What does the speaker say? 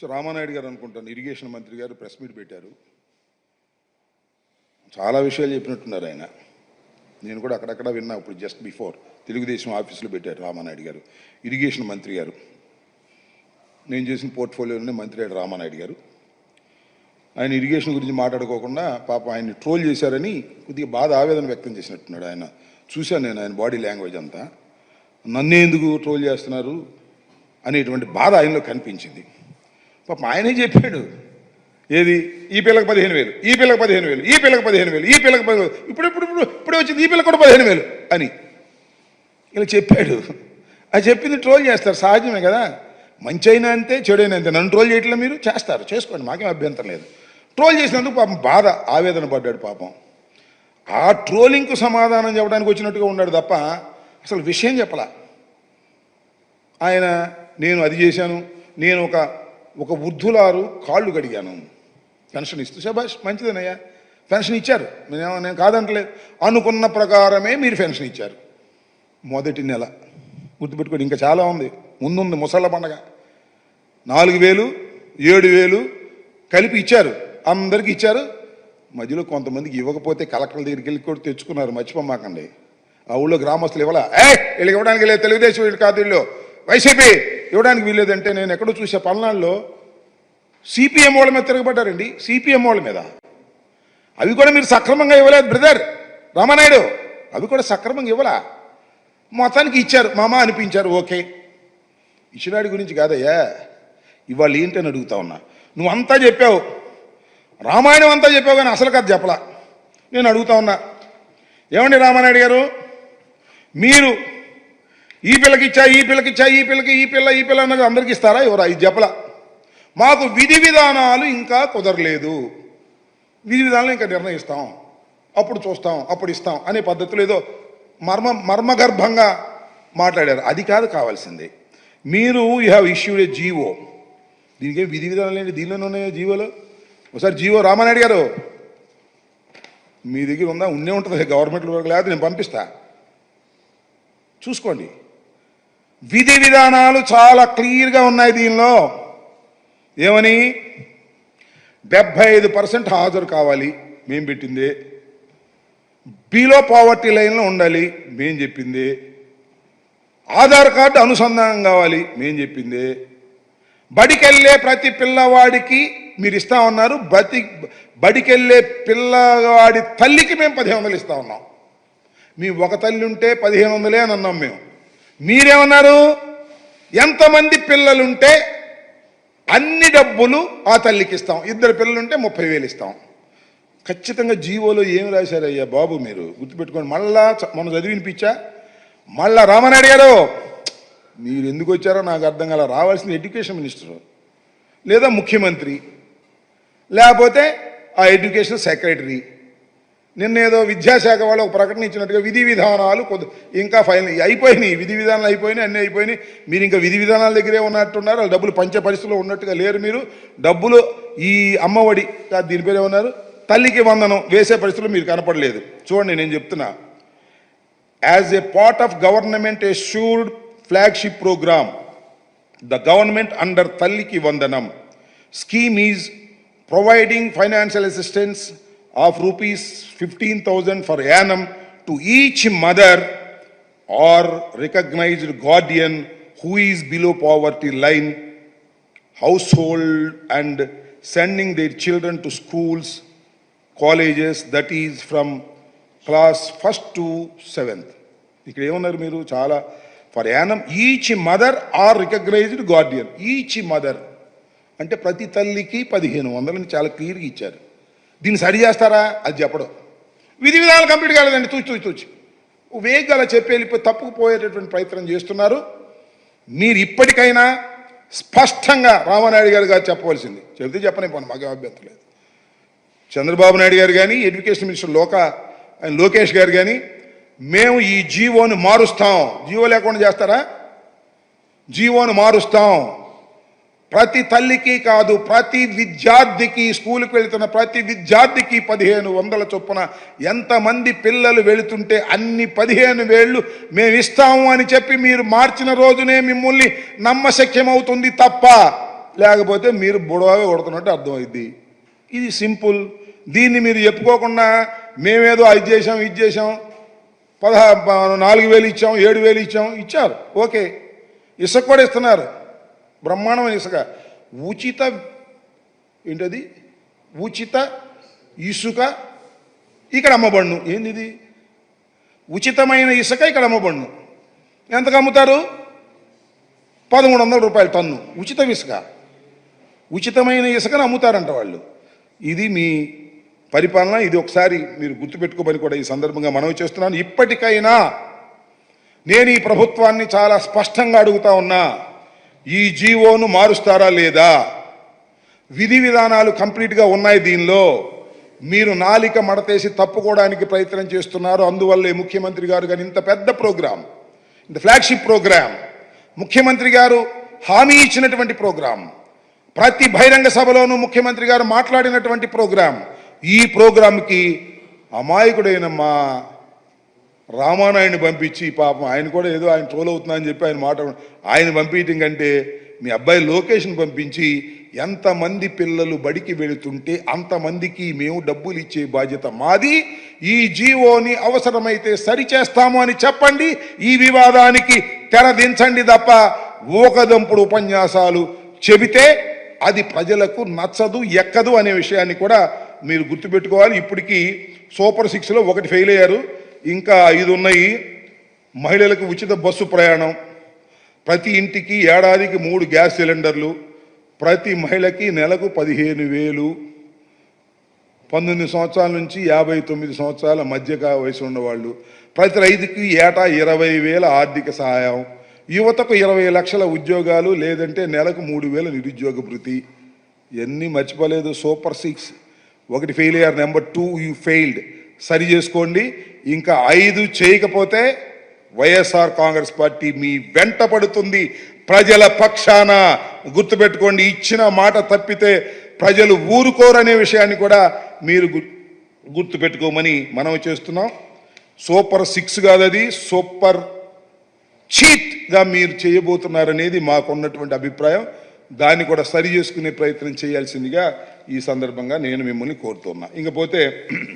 So Ramanaidu గారు అనుకుంటాను irrigation మంత్రి గారు ప్రెస్ మీట్ పెట్టారు. చాలా విషయాలు చెప్పినట్టున్నారు ఆయన. నేను కూడా అక్కడక్కడ విన్నా ఇప్పుడు జస్ట్ బిఫోర్ తెలుగుదేశం ఆఫీసులో పెట్టారు రామానాయుడు గారు. ఇరిగేషన్ మంత్రి గారు. నేను చేసిన పోర్ట్ఫోలియోలోనే మంత్రి అయ్యాడు రామానాయుడు గారు. ఆయన ఇరిగేషన్ గురించి మాట్లాడుకోకుండా పాప ఆయన్ని ట్రోల్ చేశారని కొద్దిగా బాధ ఆవేదన వ్యక్తం చేసినట్టున్నాడు ఆయన. చూశాను నేను ఆయన బాడీ లాంగ్వేజ్ అంతా. నన్నే ఎందుకు ట్రోల్ చేస్తున్నారు అనేటువంటి బాధ ఆయనలో కనిపించింది. పాప ఆయనే చెప్పాడు. ఏది? ఈ పిల్లకి పదిహేను వేలు ఈ పిల్లకి పదిహేను వేలు ఈ పిల్లకి పదిహేను వేలు ఈ పిల్లకి పదిహేను ఇప్పుడు ఇప్పుడు ఇప్పుడు ఇప్పుడే వచ్చింది ఈ పిల్లకి కూడా పదిహేను వేలు అని. ఇలా చెప్పాడు. అది చెప్పింది ట్రోల్ చేస్తారు సహజమే కదా. మంచి అయినా అంతే చెడైనా అంతే. నన్ను ట్రోల్ చేయట్లే మీరు? చేస్తారు చేసుకోండి మాకేం అభ్యంతరం లేదు. ట్రోల్ చేసినందుకు పాపం బాధ ఆవేదన పడ్డాడు పాపం. ఆ ట్రోలింగ్కు సమాధానం చెప్పడానికి వచ్చినట్టుగా ఉన్నాడు తప్ప అసలు విషయం చెప్పలా. ఆయన నేను అది చేశాను నేను ఒక ఒక వృద్ధులారు కాళ్ళు కడిగాను. పెన్షన్ ఇస్తూ శభాష్ మంచిదేనయ్యా. పెన్షన్ ఇచ్చారు. నేను నేను కాదంటలేదు. అనుకున్న ప్రకారమే మీరు పెన్షన్ ఇచ్చారు. మొదటి నెల. గుర్తుపెట్టుకోండి ఇంకా చాలా ఉంది. ముందుంది ముసళ్ళ పండగ. నాలుగు వేలు ఏడు వేలు కలిపి ఇచ్చారు. అందరికి ఇచ్చారు. మధ్యలో కొంతమందికి ఇవ్వకపోతే కలెక్టర్ల దగ్గరికి వెళ్ళి కూడా తెచ్చుకున్నారు. మర్చిపోమాకండి. ఆ ఊళ్ళో గ్రామస్తులు ఇవ్వాలా. ఏ వీళ్ళకి ఇవ్వడానికి లేదు. తెలుగుదేశం వీళ్ళు కాదు వీళ్ళు. వైసీపీ! ఇవ్వడానికి వీల్లేదంటే నేను ఎక్కడో చూసే పల్నాడులో సిపిఎం వాళ్ళ మీద తిరగబడ్డారండి. సిపిఎం వాళ్ళ మీద. అవి కూడా మీరు సక్రమంగా ఇవ్వలేదు బ్రదర్. రామానాయుడు అవి కూడా సక్రమంగా ఇవ్వలా. మొత్తానికి ఇచ్చారు. మామ అనిపించారు ఓకే. ఇచ్చినాడి గురించి కాదయ్యా. ఇవాళ ఏంటని అడుగుతా ఉన్నా. నువ్వు అంతా చెప్పావు. రామాయణం అంతా చెప్పావు కానీ అసలు కథ చెప్పలా. నేను అడుగుతా ఉన్నా. ఏమండి రామానాయుడు గారు? మీరు ఈ పిల్లకి ఇచ్చా ఈ పిల్లకి ఇచ్చా ఈ పిల్లకి ఈ పిల్ల ఈ పిల్ల అన్నది అందరికి ఇస్తారా? ఎవరు? ఇది చెప్పల. మాకు విధి విధానాలు ఇంకా కుదరలేదు. విధి విధానాలు ఇంకా నిర్ణయిస్తాం. అప్పుడు చూస్తాం అప్పుడు ఇస్తాం అనే పద్ధతిలో ఏదో మర్మ మర్మగర్భంగా మాట్లాడారు. అది కాదు కావాల్సింది. మీరు you have issued a GO. దీనికి ఏం విధి విధానాలు ఏంటి? దీనిలోనే ఉన్నాయో జీవోలో? ఒకసారి జీవో రామానాయుడు గారు మీ దగ్గర ఉందా? ఉండే ఉంటుంది. గవర్నమెంట్ వరకు లేకపోతే నేను పంపిస్తా. చూసుకోండి. విధి విధానాలు చాలా క్లియర్గా ఉన్నాయి దీనిలో. ఏమని? డెబ్భై ఐదు పర్సెంట్ హాజరు కావాలి మేం పెట్టింది. బిలో పావర్టీ లైన్లో ఉండాలి మేం చెప్పింది. ఆధార్ కార్డు అనుసంధానం కావాలి మేం చెప్పింది. బడికెళ్ళే ప్రతి పిల్లవాడికి మీరు ఇస్తా ఉన్నారు బతి బడికెళ్ళే పిల్లవాడి తల్లికి మేము పదిహేను వందలు ఇస్తా ఉన్నాం. మీ ఒక తల్లి ఉంటే పదిహేను వందలే అని అన్నాం మేము. మీరేమన్నారు? ఎంతమంది పిల్లలుంటే అన్ని డబ్బులు ఆ తల్లికి ఇస్తాం. ఇద్దరు పిల్లలుంటే ముప్పై వేలు ఇస్తాం. ఖచ్చితంగా జీవోలో ఏం రాశారయ్యా బాబు మీరు? గుర్తుపెట్టుకోండి మళ్ళా మనం మొన్న చదివినిపించా? మళ్ళా రామనాయుడు గారు మీరు ఎందుకు వచ్చారో నాకు అర్థం కాల రావాల్సిన ఎడ్యుకేషన్ మినిస్టర్ లేదా ముఖ్యమంత్రి. లేకపోతే ఆ ఎడ్యుకేషన్ సెక్రటరీ. నిన్న ఏదో విద్యాశాఖ వాళ్ళు ఒక ప్రకటన ఇచ్చినట్టుగా విధి విధానాలు కొద్ది ఇంకా ఫైనల్ అయిపోయినాయి. విధి విధానాలు అయిపోయినాయి అన్నీ అయిపోయినాయి. మీరు ఇంకా విధి విధానాల దగ్గరే ఉన్నట్టున్నారు. వాళ్ళు డబ్బులు పంచే పరిస్థితిలో ఉన్నట్టుగా లేరు మీరు. డబ్బులు ఈ అమ్మఒడి దీని పేరే ఉన్నారు. తల్లికి వందనం వేసే పరిస్థితులు మీరు కనపడలేదు. చూడండి నేను చెప్తున్నా. As a part of government assured flagship programme the government under తల్లికి వందనం. Scheme is providing financial assistance of rupees 15,000 for annum to each mother or recognized guardian who is below poverty line household and sending their children to schools, colleges, that is from class first to seventh. ఇక్కడ ఏమన్నారు మీరు చాలా for annum each mother or recognised guardian each mother అంటే ప్రతి తల్లికి పదిహేను వందలని చాలా క్లియర్గా ఇచ్చారు దీన్ని సరి చేస్తారా? అది చెప్పడం. విధి విధానాలు కంప్లీట్ కాలేదండి. తూచి తూచి తూచి. వేగంగా అలా చెప్పి వెళ్ళిపోయి తప్పుకుపోయేటటువంటి ప్రయత్నం చేస్తున్నారు. మీరు ఇప్పటికైనా స్పష్టంగా రామానాయుడు గారు గారు చెప్పవలసింది. చెబితే చెప్పనే పోను మాకు అభ్యంతరం లేదు. చంద్రబాబు నాయుడు గారు కానీ ఎడ్యుకేషన్ మినిస్టర్ లోక ఆయన లోకేష్ గారు కానీ మేము ఈ జీవోను మారుస్తాం. జీవో లేకుండా చేస్తారా? జీవోను మారుస్తాం. ప్రతి తల్లికి కాదు ప్రతి విద్యార్థికి స్కూల్కి వెళుతున్న ప్రతి విద్యార్థికి పదిహేను వందల చొప్పున ఎంతమంది పిల్లలు వెళుతుంటే అన్ని పదిహేను వేళ్ళు మేము ఇస్తాము అని చెప్పి మీరు మార్చిన రోజునే మిమ్మల్ని నమ్మశక్యం అవుతుంది తప్ప. లేకపోతే మీరు బుడవాగా కొడుతున్నట్టు అర్థమైంది ఇది సింపుల్. దీన్ని మీరు చెప్పుకోకుండా మేమేదో అది చేసాం ఇది చేసాం పదహా నాలుగు వేలు ఇచ్చాం ఏడు వేలు ఇచ్చాం ఇచ్చారు. ఓకే. ఇసుక కూడా ఇస్తున్నారు. బ్రహ్మాండమైన ఇసుక. ఉచిత ఏంటది? ఉచిత ఇసుక ఇక్కడ అమ్మబడును. ఏంది ఇది ఉచితమైన ఇసుక ఇక్కడ అమ్మబడును. ఎంతకు అమ్ముతారు? పదమూడు వందల రూపాయలు టన్ను. ఉచిత ఇసుక. ఉచితమైన ఇసుకను అమ్ముతారంట వాళ్ళు. ఇది మీ పరిపాలన ఇది ఒకసారి మీరు గుర్తుపెట్టుకోమని కూడా ఈ సందర్భంగా మనవి చేస్తున్నాను. ఇప్పటికైనా నేను ఈ ప్రభుత్వాన్ని చాలా స్పష్టంగా అడుగుతా ఉన్నా. ఈ జీవోను మారుస్తారా లేదా? విధి విధానాలు కంప్లీట్గా ఉన్నాయి దీనిలో. మీరు నాలిక మడతేసి తప్పుకోవడానికి ప్రయత్నం చేస్తున్నారు. అందువల్లే ముఖ్యమంత్రి గారు కానీ ఇంత పెద్ద ప్రోగ్రాం ఇంత ఫ్లాగ్షిప్ ప్రోగ్రాం ముఖ్యమంత్రి గారు హామీ ఇచ్చినటువంటి ప్రోగ్రాం ప్రతి బహిరంగ సభలోనూ ముఖ్యమంత్రి గారు మాట్లాడినటువంటి ప్రోగ్రాం ఈ ప్రోగ్రాంకి అమాయకుడైన మా రామానాయుడిని పంపించి పాపం ఆయన కూడా ఏదో ఆయన ట్రోల్ అవుతున్నా అని చెప్పి ఆయన మాట ఆయన పంపించడం కంటే మీ అబ్బాయి లోకేష్ని పంపించి ఎంతమంది పిల్లలు బడికి వెళుతుంటే అంతమందికి మేము డబ్బులు ఇచ్చే బాధ్యత మాది. ఈ జీవోని అవసరమైతే సరిచేస్తాము అని చెప్పండి. ఈ వివాదానికి తెరదించండి తప్ప ఊకదంపుడు ఉపన్యాసాలు చెబితే అది ప్రజలకు నచ్చదు ఎక్కదు అనే విషయాన్ని కూడా మీరు గుర్తుపెట్టుకోవాలి. ఇప్పటికీ సూపర్ సిక్స్లో ఒకటి ఫెయిల్ అయ్యారు. ఇంకా ఐదు ఉన్నాయి. మహిళలకు ఉచిత బస్సు ప్రయాణం. ప్రతి ఇంటికి ఏడాదికి మూడు గ్యాస్ సిలిండర్లు. ప్రతి మహిళకి నెలకు పదిహేను వేలు. పంతొమ్మిది సంవత్సరాల నుంచి యాభై తొమ్మిది సంవత్సరాల మధ్య వయసు ఉన్నవాళ్ళు ప్రతి రైతుకి ఏటా ఇరవై వేల ఆర్థిక సహాయం. యువతకు ఇరవై లక్షల ఉద్యోగాలు లేదంటే నెలకు మూడు వేల నిరుద్యోగ భృతి. ఇవన్నీ మర్చిపోలేదు సూపర్ సిక్స్. ఒకటి ఫెయిల్ అయ్యారు. Number two you failed. సరి చేసుకోండి. ఇంకా ఐదు చేయకపోతే వైఎస్ఆర్ కాంగ్రెస్ పార్టీ మీ వెంట పడుతుంది. ప్రజల పక్షాన గుర్తుపెట్టుకోండి. ఇచ్చిన మాట తప్పితే ప్రజలు ఊరుకోరనే విషయాన్ని కూడా మీరు గుర్తుపెట్టుకోమని మనం చేస్తున్నాం. సూపర్ సిక్స్ కాదు అది సూపర్ చీట్గా మీరు చేయబోతున్నారనేది మాకున్నటువంటి అభిప్రాయం. దాన్ని కూడా సరి చేసుకునే ప్రయత్నం చేయాల్సిందిగా ఈ సందర్భంగా నేను మిమ్మల్ని కోరుతున్నా. ఇంకపోతే